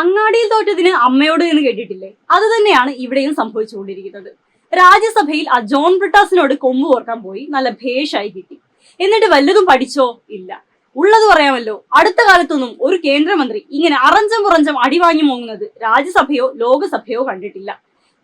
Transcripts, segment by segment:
അങ്ങാടിയിൽ തോറ്റതിന് അമ്മയോട് എന്ന് കേട്ടിട്ടില്ലേ? അത് തന്നെയാണ് ഇവിടെയും സംഭവിച്ചുകൊണ്ടിരിക്കുന്നത്. രാജ്യസഭയിൽ ആ ജോൺ ബ്രിട്ടാസിനോട് കൊമ്പ് ഓർക്കാൻ പോയി. നല്ല ഭേഷായി കിട്ടി. എന്നിട്ട് വല്ലതും പഠിച്ചോ? ഇല്ല. ഉള്ളത് പറയാമല്ലോ. അടുത്ത കാലത്തൊന്നും ഒരു കേന്ദ്രമന്ത്രി ഇങ്ങനെ അറഞ്ചം പുറഞ്ചം അടിവാങ്ങി മോങ്ങുന്നത് രാജ്യസഭയോ ലോകസഭയോ കണ്ടിട്ടില്ല.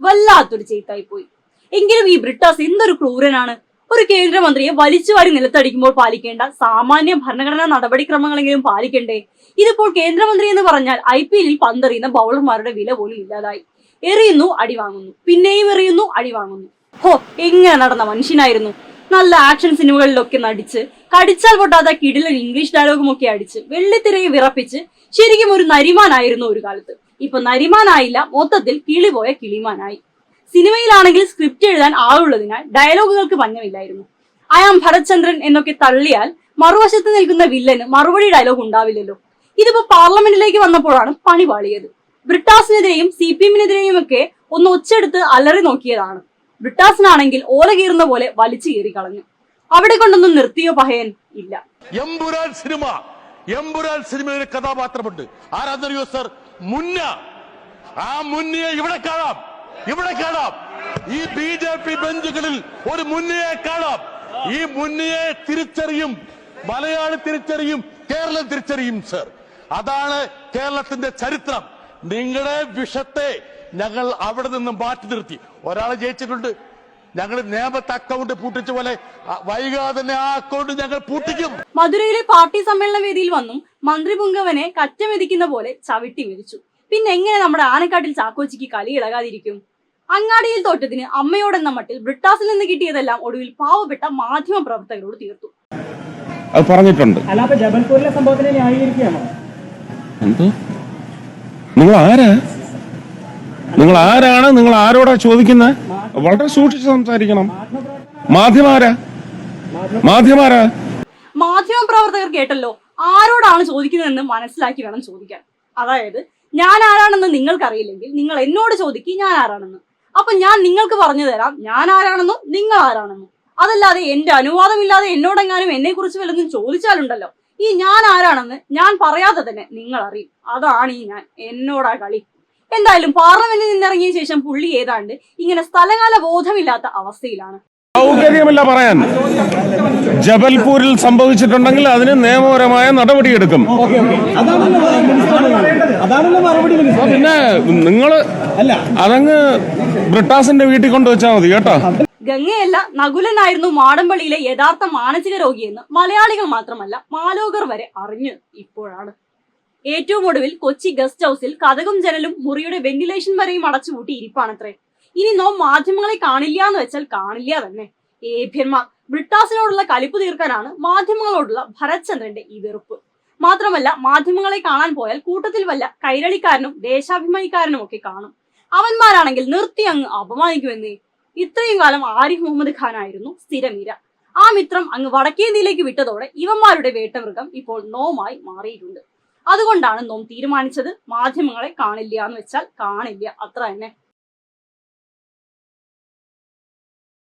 വല്ലാത്തൊരു ചെയ്ത്തായി പോയി. എങ്കിലും ഈ ബ്രിട്ടാസ് എന്തൊരു ക്രൂരനാണ്? ഒരു കേന്ദ്രമന്ത്രിയെ വലിച്ചുവാരി നിലത്തടിക്കുമ്പോൾ പാലിക്കേണ്ട സാമാന്യ ഭരണഘടനാ നടപടിക്രമങ്ങളെങ്കിലും പാലിക്കണ്ടേ? ഇതിപ്പോൾ കേന്ദ്രമന്ത്രി എന്ന് പറഞ്ഞാൽ ഐ പി എല്ലിൽ പന്തെറിയുന്ന ബൗളർമാരുടെ വില പോലും ഇല്ലാതായി. എറിയുന്നു അടി വാങ്ങുന്നു. പിന്നെയും എറിയുന്നു അടി വാങ്ങുന്നു. ഹോ എങ്ങനെ നടന്ന മനുഷ്യനായിരുന്നു? നല്ല ആക്ഷൻ സിനിമകളിലൊക്കെ നടിച്ച് കടിച്ചാൽ പൊട്ടാത്ത കിടിലൻ ഇംഗ്ലീഷ് ഡയലോഗും ഒക്കെ അടിച്ച് വെള്ളിത്തിരയെ വിറപ്പിച്ച് ശരിക്കും ഒരു നരിമാനായിരുന്നു ഒരു കാലത്ത്. ഇപ്പൊ നരിമാനായില്ല മൊത്തത്തിൽ കിളിപോയ കിളിമാനായി. സിനിമയിലാണെങ്കിൽ സ്ക്രിപ്റ്റ് എഴുതാൻ ആളുള്ളതിനാൽ ഡയലോഗുകൾക്ക് പഞ്ഞമില്ലായിരുന്നു അയാം ഭരത്ചന്ദ്രൻ എന്നൊക്കെ തള്ളിയാൽ മറുവശത്ത് നിൽക്കുന്ന വില്ലന് മറുപടി ഡയലോഗ് ഉണ്ടാവില്ലല്ലോ. ഇതിപ്പോ പാർലമെന്റിലേക്ക് വന്നപ്പോഴാണ് പണി പാളിയത് ബ്രിട്ടാസിനെതിരെയും സി പി എമ്മിനെതിരെയും ഒക്കെ ഒന്ന് ഒച്ചെടുത്ത് അലറി നോക്കിയതാണ്. ബ്രിട്ടാസിനാണെങ്കിൽ ഓല കീറുന്ന പോലെ വലിച്ചു കീറി കളഞ്ഞു. അവിടെ കൊണ്ടൊന്നും നിർത്തിയോ പഹയൻ? ഇല്ല. സിനിമ. എമ്പുരാൻ സിനിമയിൽ ഒരു കഥാപാത്രമുണ്ട്. ആരാധന സർ? മുന്ന. ആ മുന്നയെ ഇവിടെ കാണാം. ഇവിടെ കാണാം. ഈ ബി ജെ പി ബെഞ്ചുകളിൽ ഒരു മുന്നയെ കാണാം. ഈ മുന്നയെ തിരിച്ചറിയും മലയാളി തിരിച്ചറിയും കേരളം തിരിച്ചറിയും സർ. അതാണ് കേരളത്തിന്റെ ചരിത്രം. നിങ്ങളുടെ വിഷത്തെ ഞങ്ങൾ അവിടെ നിന്ന് മാറ്റി നിർത്തി. ഒരാൾ ജയിച്ചിട്ടുണ്ട്. ഞങ്ങൾ നിയമത്തെ അക്കൗണ്ട് പൂട്ടിച്ച പോലെ വൈകാതെ തന്നെ ആ അക്കൗണ്ട് ഞങ്ങൾ പൂട്ടിക്കും. മധുരയിലെ പാർട്ടി സമ്മേളന വേദിയിൽ വന്നും മന്ത്രി പുങ്കവനെ കറ്റമെതിക്കുന്ന പോലെ ചവിട്ടി മെതിച്ചു പിന്നെ എങ്ങനെ നമ്മുടെ ആനക്കാട്ടിൽ ചാക്കോച്ചിക്ക് കളി ഇളകാതിരിക്കും? അങ്ങാടിയിൽ തോറ്റതിന് അമ്മയോടെന്ന മട്ടിൽ ബ്രിട്ടാസിൽ നിന്ന് കിട്ടിയതെല്ലാം ഒടുവിൽ പാവപ്പെട്ട മാധ്യമ പ്രവർത്തകരോട് തീർത്തു. അത് പറഞ്ഞിട്ടുണ്ട്. ജബൽപൂരിലെ സംഭവത്തിനെ ന്യായീകരിക്കുകയാണോ? എന്തോ? നിങ്ങൾ ആരാ? നിങ്ങൾ ആരാണ്? നിങ്ങൾ ആരോടാ ചോദിക്കുന്നത് വളരെ സൂക്ഷിച്ച് സംസാരിക്കണം. മാധ്യമാരാ മാധ്യമാരാ മാധ്യമ പ്രവർത്തകർ കേട്ടല്ലോ ആരോടാണ് ചോദിക്കുന്നതെന്ന് മനസ്സിലാക്കി വേണം ചോദിക്കാൻ. അതായത് ഞാൻ ആരാണെന്ന് നിങ്ങൾക്കറിയില്ലെങ്കിൽ നിങ്ങൾ എന്നോട് ചോദിക്കും ഞാൻ ആരാണെന്ന് അപ്പൊ ഞാൻ നിങ്ങൾക്ക് പറഞ്ഞു തരാം ഞാൻ ആരാണെന്നും നിങ്ങൾ ആരാണെന്നും അതല്ലാതെ എന്റെ അനുവാദമില്ലാതെ എന്നോടെങ്ങാനും എന്നെ കുറിച്ച് വല്ലതും ചോദിച്ചാലുണ്ടല്ലോ. ഈ ഞാൻ ആരാണെന്ന് ഞാൻ പറയാതെ തന്നെ നിങ്ങൾ അറിയും അതാണ് ഈ ഞാൻ. എന്നോടാ കളി. എന്തായാലും പാർലമെന്റിൽ നിന്നിറങ്ങിയ ശേഷം പുള്ളി ഏതാണ്ട് ഇങ്ങനെ സ്ഥലകാല ബോധമില്ലാത്ത അവസ്ഥയിലാണ്. സൗകര്യമില്ല പറയാൻ. ജബൽപൂരിൽ സംഭവിച്ചിട്ടുണ്ടെങ്കിൽ അതിന് നിയമപരമായ നടപടിയെടുക്കും. പിന്നെ നിങ്ങൾ അല്ല. അതങ്ങ് ബ്രിട്ടാസിന്റെ വീട്ടിൽ കൊണ്ടുവച്ചാൽ മതി കേട്ടോ. ഗംഗയല്ല നകുലനായിരുന്നു മാടമ്പള്ളിയിലെ യഥാർത്ഥ മാനസിക രോഗിയെന്ന് മലയാളികൾ മാത്രമല്ല മാലോകർ വരെ അറിഞ്ഞു ഇപ്പോഴാണ്. ഏറ്റവും ഒടുവിൽ കൊച്ചി ഗസ്റ്റ് ഹൗസിൽ കഥകും ജനലും മുറിയുടെ വെന്റിലേഷൻ വരെയും അടച്ചുപൂട്ടി ഇരിപ്പാണത്രേ. ഇനി നോ മാധ്യമങ്ങളെ കാണില്ല എന്ന് വെച്ചാൽ കാണില്ല തന്നെ. ഏഭ്യന്മാർ ബ്രിട്ടാസിനോടുള്ള കലിപ്പ് തീർക്കാനാണ് മാധ്യമങ്ങളോടുള്ള ഭരത്ചന്ദ്രന്റെ ഈ വെറുപ്പ്. മാത്രമല്ല മാധ്യമങ്ങളെ കാണാൻ പോയാൽ കൂട്ടത്തിൽ വല്ല കൈരളിക്കാരനും ദേശാഭിമാനിക്കാരനും ഒക്കെ കാണും. അവന്മാരാണെങ്കിൽ നിർത്തി അങ്ങ് അപമാനിക്കുമെന്നേ. ഇത്രയും കാലം ആരിഫ് മുഹമ്മദ് ഖാൻ ആയിരുന്നു സ്ഥിരമിര. ആ മിത്രം അങ്ങ് വടക്കേന്ത്യയിലേക്ക് വിട്ടതോടെ ഇവന്മാരുടെ വേട്ടമൃഗം ഇപ്പോൾ നോമായി മാറിയിട്ടുണ്ട്. അതുകൊണ്ടാണ് നോം തീരുമാനിച്ചത് മാധ്യമങ്ങളെ കാണില്ല എന്ന് വെച്ചാൽ കാണില്ല. അത്ര തന്നെ.